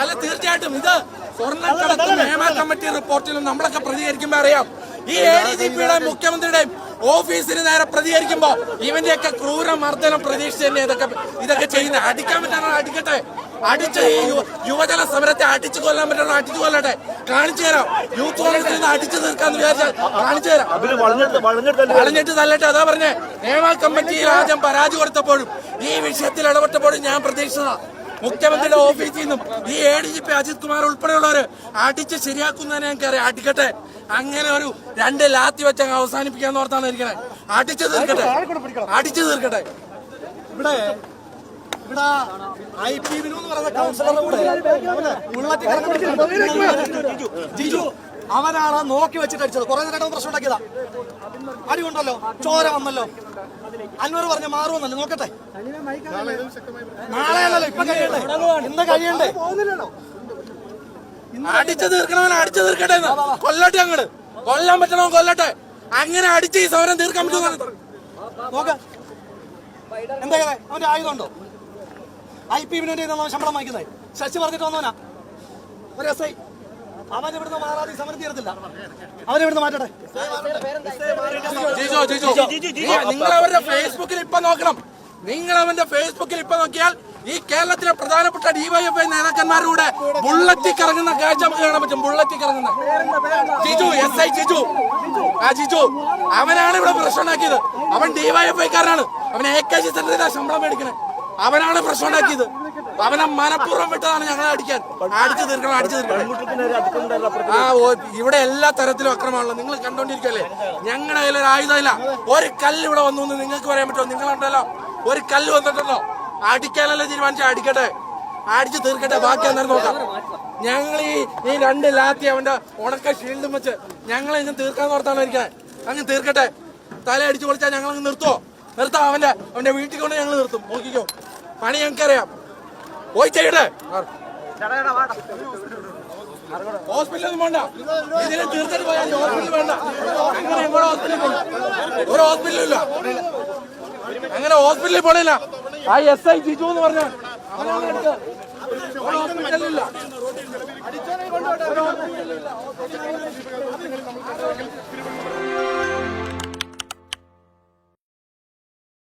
അല്ല തീർച്ചയായിട്ടും. ഇത് സ്വർണക്കടത്ത് നിയമ കമ്മിറ്റി റിപ്പോർട്ടിലും നമ്മളൊക്കെ പ്രതികരിക്കുമ്പോ അറിയാം. ഈ എ ഡി ജി പിയുടെ മുഖ്യമന്ത്രിയുടെയും ഓഫീസിന് നേരെ പ്രതികരിക്കുമ്പോ ഇവന്റെയൊക്കെ ക്രൂരമർദ്ദനം പ്രതീക്ഷിച്ചല്ലേ ഇതൊക്കെ ഇതൊക്കെ ചെയ്യുന്ന? അടിക്കാൻ പറ്റാനാണ് അടിക്കട്ടെ. അടിച്ച് ഈ യുവജന സമരത്തെ അടിച്ചു കൊല്ലാൻ പറ്റുന്ന അടിച്ചു കൊല്ലട്ടെ. കാണിച്ചു തരാം. യൂത്ത് കോൺഗ്രസിൽ നിന്ന് അടിച്ചു തീർക്കാന്ന് വിചാരിച്ചാൽ കാണിച്ചു തരാം. വളഞ്ഞിട്ട് തല്ലട്ടെ അതാ പറഞ്ഞേ. നിയമ കമ്മിറ്റിയിൽ ആദ്യം പരാതി കൊടുത്തപ്പോഴും ഈ വിഷയത്തിൽ ഇടപെട്ടപ്പോഴും ഞാൻ പ്രതീക്ഷിച്ചതാ. മുഖ്യമന്ത്രിയുടെ ഓഫീസിൽ നിന്നും ഈ A D G P Ajith Kumar ഉൾപ്പെടെയുള്ളവര് അടിച്ച് ശരിയാക്കുന്നതിനെ ഞങ്ങൾക്കറിയാം അടിക്കട്ടെ. അങ്ങനെ ഒരു രണ്ട് ലാത്തി വെച്ച് അങ്ങ് അവസാനിപ്പിക്കാന്ന് ഓർത്താണ് ഇരിക്കണേ അടിച്ചു തീർക്കട്ടെ. അടിച്ചു തീർക്കട്ടെ. ഇവിടെ ഇവിടെ ഐ പി വിനു എന്ന് പറയുന്ന കൗൺസിലറുടെ കൂടെ ജിജു അവനാണ് നോക്കി വെച്ചിട്ട് അടിച്ചത്. കുറെ നേരം പ്രശ്നം ഉണ്ടാക്കിയതാ. അടി കൊണ്ടല്ലോ ചോര വന്നല്ലോ. അൻവർ പറഞ്ഞ മാറുമെന്നല്ലേ നോക്കട്ടെ. നാളെ അല്ലല്ലോ ഇപ്പൊ കഴിയണ്ടേ? ഇന്ന് കഴിയണ്ടേ? അടിച്ചു തീർക്കണവൻ അടിച്ചു തീർക്കട്ടെ. കൊല്ലട്ടെ അങ്ങോട്ട് കൊല്ലാൻ പറ്റണോ കൊല്ലട്ടെ. അങ്ങനെ അടിച്ച് ഈ സമരം തീർക്കാൻ പറ്റുമോ നോക്ക. എന്താ? അവന്റെ ആയുധം ഉണ്ടോ? ഐ പി വിനുവിന്റെ ശമ്പളം വാങ്ങിക്കുന്നത്. ശശി പറഞ്ഞിട്ട് വന്നവനാ. ഒരു എസ് ഐ. അവൻ ഇവിടുന്ന് മാറാതെ സമരം തീരത്തില്ല. അവനെ ഇവിടുന്ന് മാറ്റട്ടെ. നിങ്ങൾ അവരുടെ ഫേസ്ബുക്കിൽ ഇപ്പൊ നോക്കണം. നിങ്ങൾ അവന്റെ ഫേസ്ബുക്കിൽ ഇപ്പൊ നോക്കിയാൽ ഈ കേരളത്തിലെ പ്രധാനപ്പെട്ട ഡിവൈഎഫ്ഐ നേതാക്കന്മാരുടെ ബുള്ളറ്റി കറങ്ങുന്ന കാഴ്ച നമുക്ക് കാണാൻ പറ്റും. ബുള്ളറ്റി കറങ്ങുന്ന ജിജു എസ് ഐ ജിജു. ആ ജിജു. അവനാണ് ഇവിടെ പ്രശ്നമുണ്ടാക്കിയത്. അവൻ ഡിവൈഎഫ്ഐക്കാരനാണ് അവൻ എ കെ ജി സെന്ററിൽ ശമ്പളം മേടിക്കണേ. അവനാണ് പ്രശ്നം ഉണ്ടാക്കിയത്. അവനെ മനഃപൂർവം വിട്ടതാണ് ഞങ്ങൾ അടിക്കാൻ. അടിച്ചു തീർക്കണം അടിച്ചു തീർക്കണം. ആ ഇവിടെ എല്ലാ തരത്തിലും അക്രമമാണല്ലോ. നിങ്ങൾ കണ്ടോണ്ടിരിക്കല്ലേ? ഞങ്ങളുടെ കയ്യിൽ ഒരു ആയുധമില്ല ഒരു കല്ല് ഇവിടെ വന്നു എന്ന് നിങ്ങൾക്ക് പറയാൻ പറ്റുമോ? നിങ്ങളുണ്ടല്ലോ. ഒരു കല്ല് വന്നിട്ടുണ്ടോ? അടിക്കാനല്ലേ തീരുമാനിച്ചാൽ അടിക്കട്ടെ. അടിച്ചു തീർക്കട്ടെ. ബാക്കി അന്നേരം നോക്കാം. ഞങ്ങൾ ഈ ഈ രണ്ട് ലാത്തി അവന്റെ ഉണക്ക ഷീൽഡും വെച്ച് ഞങ്ങൾ ഇങ്ങനെ തീർക്കാൻ ഓർത്താണ് ഇരിക്കാൻ അങ്ങ് തീർക്കട്ടെ. തല അടിച്ചു പൊളിച്ചാൽ ഞങ്ങൾ അങ്ങ് നിർത്താം അവന്റെ അവന്റെ വീട്ടിൽ കൊണ്ട് ഞങ്ങൾ നിർത്തും. നോക്കിക്കോ. പണി ഞങ്ങൾക്കറിയാം. പോയി വേണ്ട. ഇതിനെ പോയാൽ വേണ്ട. അങ്ങനെ ഹോസ്പിറ്റലിൽ ഹോസ്പിറ്റലില്ല അങ്ങനെ ഹോസ്പിറ്റലിൽ പോണില്ല. ആ എസ് ഐ ജിജു എന്ന് പറഞ്ഞ ഹോസ്പിറ്റലില്ല